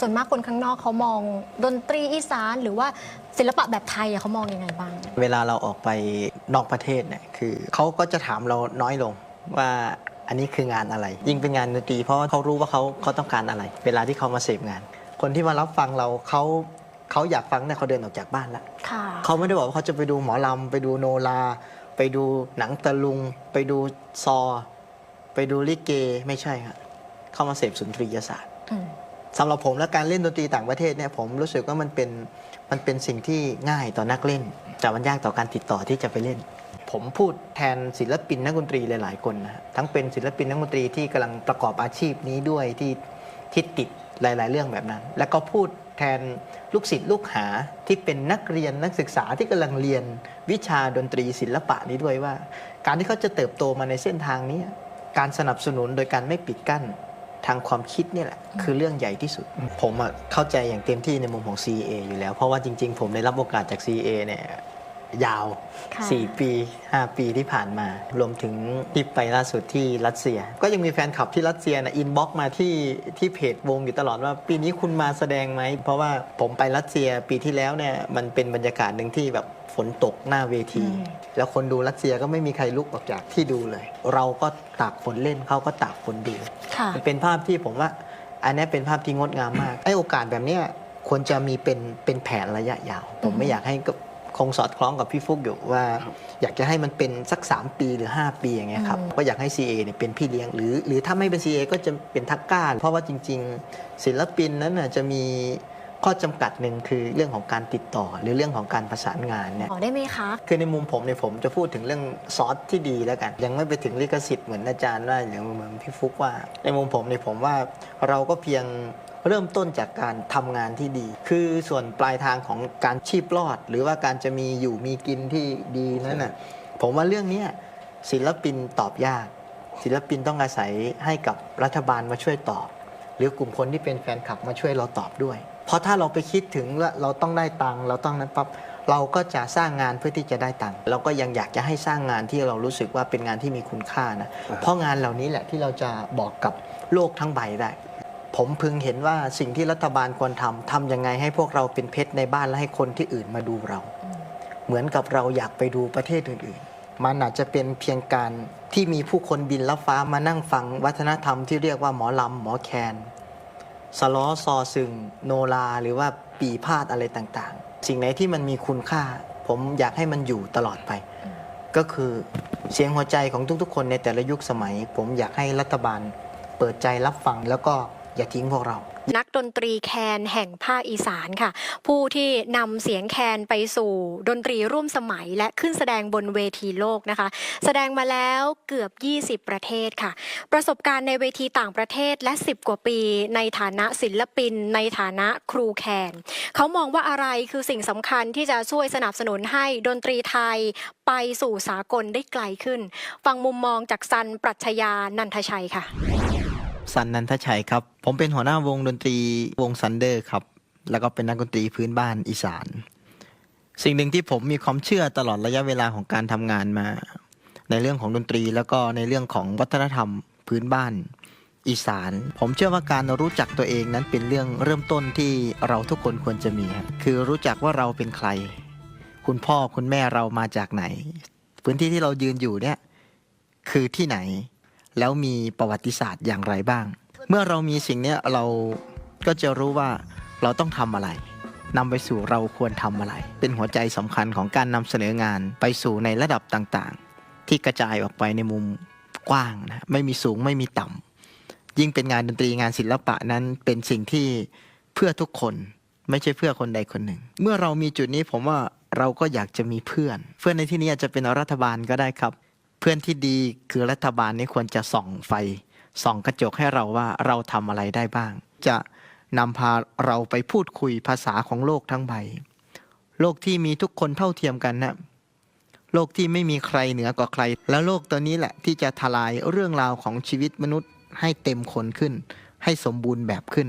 ส่วนมากคนข้างนอกเขามองดนตรีอีสานหรือว่าศิลปะแบบไทยอะเขามองยังไงบ้าง เวลาเราออกไปนอกประเทศเนี่ยคือเขาก็จะถามเราน้อยลงว่าอันนี้คืองานอะไร ยิ่งเป็นงานดนตรีเพราะว่าเขารู้ว่าเขาเขาต้องการอะไร เวลาที่เขามาเสพงาน คนที่มารับฟังเราเขาเขาอยากฟังเนี่ยเขาเดินออกจากบ้านแล้วค่ะเขาไม่ได้บอกว่าเขาจะไปดูหมอลำไปดูโนราไปดูหนังตะลุง ไปดูซอ ไปดูลิเกไม่ใช่ครับเข้ามาเสพสุนทรียศาสตร์อืม สำหรับผมและการเล่นดนตรีต่างประเทศเนี่ยผมรู้สึกว่ามันเป็นมันเป็นสิ่งที่ง่ายต่อนักเล่น แต่มันยากต่อการติดต่อที่จะไปเล่น ผมพูดแทนศิลปินนักดนตรีหลาย ๆ คนนะทั้งเป็นศิลปินนักดนตรีที่กำลังประกอบอาชีพนี้ด้วยที่ที่ติดหลาย ๆ เรื่องแบบนั้น แล้วก็พูดแทนลูกศิษย์ลูกหาที่เป็นนักเรียนนักศึกษาที่กำลังเรียนวิชาดนตรีศิลปะนี้ด้วยว่า การที่เขาจะเติบโตมาในเส้นทางนี้ การสนับสนุนโดยการไม่ปิดกั้น ทางความคิดเนี่ยแหละคือเรื่องใหญ่ที่สุด ผมอะเข้าใจอย่างเต็มที่ในมุมของ CA อยู่แล้ว เพราะว่าจริง ๆ ผมได้รับโอกาสจาก CA เนี่ย ยาว ค่ะ 4 ปี 5 ปีที่ผ่านมา รวมถึงที่ไปล่าสุดที่รัสเซีย ก็ยังมีแฟนคลับที่รัสเซียนะอินบ็อกมาที่ที่เพจวงอยู่ตลอดว่าปีนี้คุณมาแสดงไหม เพราะว่าผมไปรัสเซียปีที่แล้วเนี่ยมันเป็นบรรยากาศหนึ่งที่แบบฝนตกหน้าเวทีอืมแล้วคนดูรัสเซียก็ไม่มีใครลุกออกจากที่ดูเลย เราก็ตากฝนเล่นเขาก็ตากฝนดู ค่ะ มันเป็นภาพที่ผมว่า อันนี้เป็นภาพที่งดงามมาก ไอ้โอกาสแบบเนี้ยควรจะมีเป็นเป็นแผนระยะยาว ผมไม่อยากให้ก็ คงสอดคล้องกับพี่ฟุกอยู่ว่า อยากจะให้มันเป็นสัก 3 ปีหรือ 5 ปีอย่างเงี้ยครับอืมก็อยากให้ CA เนี่ยเป็นพี่เลี้ยงหรือ หรือถ้าไม่เป็น CA ก็จะเป็นทักก้าเพราะว่าจริง ๆ ศิลปินนั้นน่ะจะมี ข้อจำกัดหนึ่งคือเรื่องของการติดต่อหรือเรื่องของการประสานงานเนี่ยขอได้ไหมคะคือในมุมผมเนี่ยผมจะพูดถึงเรื่องซอสที่ดีแล้วกัน ยังไม่ไปถึงลิขสิทธิ์เหมือนอาจารย์ว่าอย่างเหมือนพี่ฟุกว่า ในมุมผมเนี่ยผมว่าเราก็เพียงเริ่มต้นจากการทำงานที่ดี คือส่วนปลายทางของการชีพรอด หรือว่าการจะมีอยู่มีกินที่ดีนั่นน่ะผมว่าเรื่องเนี้ยศิลปินตอบยาก ศิลปินต้องอาศัยให้กับรัฐบาลมาช่วยตอบ หรือกลุ่มคนที่เป็นแฟนคลับมาช่วยเราตอบด้วย เพราะถ้าเราไปคิดถึงว่าเราต้องได้ตังค์เราต้องนั้นปั๊บเราก็จะสร้างงานเพื่อที่จะได้ตังค์เราก็ยังอยากจะให้สร้างงานที่เรารู้สึกว่าเป็นงานที่มีคุณค่านะเพราะงานเหล่านี้แหละที่เราจะบอกกับโลกทั้งใบได้ ผมพึงเห็นว่าสิ่งที่รัฐบาลควรทำทำยังไงให้พวกเราเป็นเพชรในบ้านและให้คนที่อื่นมาดูเรา เหมือนกับเราอยากไปดูประเทศอื่นๆ มันอาจจะเป็นเพียงการที่มีผู้คนบินลับฟ้ามานั่งฟังวัฒนธรรมที่เรียกว่าหมอลำหมอแคนสล้อซอซึงโนราหรือว่าปีพาดอะไรต่างๆ สิ่งไหนที่มันมีคุณค่า ผมอยากให้มันอยู่ตลอดไป ก็คือเสียงหัวใจของทุกๆ คนในแต่ละยุคสมัย ผมอยากให้รัฐบาลเปิดใจรับฟังแล้วก็ อย่าทิ้งพวกเรา นักดนตรีแคนแห่งภาคอีสานค่ะ ผู้ที่นำเสียงแคนไปสู่ดนตรีร่วมสมัย และขึ้นแสดงบนเวทีโลกนะคะ แสดงมาแล้วเกือบ 20 ประเทศค่ะ ประสบการณ์ในเวทีต่างประเทศและ 10 กว่าปี ในฐานะศิลปิน ในฐานะครูแคนเขามองว่าอะไรคือสิ่งสำคัญที่จะช่วยสนับสนุนให้ดนตรีไทยไปสู่สากลได้ไกลขึ้น ฟังมุมมองจากซันปรัชญานันทชัยค่ะ สันนันทชัยครับ ผมเป็นหัวหน้าวงดนตรีวงซันเดอร์ครับ แล้วก็เป็นนักดนตรีพื้นบ้านอีสาน สิ่งหนึ่งที่ผมมีความเชื่อตลอดระยะเวลาของการทำงานมา ในเรื่องของดนตรีแล้วก็ในเรื่องของวัฒนธรรมพื้นบ้านอีสาน ผมเชื่อว่าการรู้จักตัวเองนั้นเป็นเรื่องเริ่มต้นที่เราทุกคนควรจะมีคือรู้จักว่าเราเป็นใคร คุณพ่อคุณแม่เรามาจากไหน พื้นที่ที่เรายืนอยู่เนี่ยคือที่ไหน แล้วมีประวัติศาสตร์อย่างไรบ้าง เมื่อเรามีสิ่งนี้เราก็จะรู้ว่าเราต้องทำอะไรนำไปสู่เราควรทำอะไร เป็นหัวใจสำคัญของการนำเสนองานไปสู่ในระดับต่างๆ ที่กระจายออกไปในมุมกว้างนะไม่มีสูงไม่มีต่ำยิ่งเป็นงานดนตรีงานศิลปะนั้นเป็นสิ่งที่เพื่อทุกคนไม่ใช่เพื่อคนใดคนหนึ่ง เมื่อเรามีจุดนี้ผมว่าเราก็อยากจะมีเพื่อน เพื่อนในที่นี้อาจจะเป็นรัฐบาลก็ได้ครับ เพื่อนที่ดีคือรัฐบาลนี่ควรจะส่องไฟ ส่องกระจกให้เราว่าเราทำอะไรได้บ้าง จะนำพาเราไปพูดคุยภาษาของโลกทั้งใบ โลกที่มีทุกคนเท่าเทียมกันนะโลกที่ไม่มีใครเหนือกว่าใคร แล้วโลกตัวนี้แหละที่จะทลายเรื่องราวของชีวิตมนุษย์ให้เต็มคนขึ้น ให้สมบูรณ์แบบขึ้น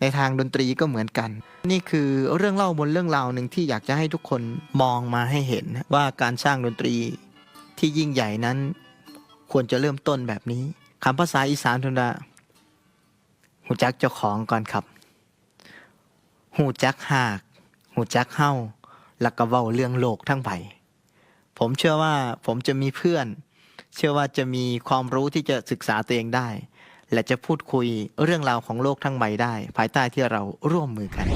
ในทางดนตรีก็เหมือนกัน นี่คือเรื่องเล่าบนเรื่องราวหนึ่งที่อยากจะให้ทุกคนมองมาให้เห็นว่าการสร้างดนตรี ที่ยิ่งใหญ่นั้น ควรจะเริ่มต้นแบบนี้คำภาษาอีสานทุนดาหูจักเจ้าของก่อนครับหูจักหากหูจักเฮ้าแล้วก็เว้าเรื่องโลกทั้งใบผมเชื่อว่าผมจะมีเพื่อน เชื่อว่าจะมีความรู้ที่จะศึกษาตัวเองได้ และจะพูดคุยเรื่องราวของโลกทั้งใบได้ ภายใต้ที่เราร่วมมือกัน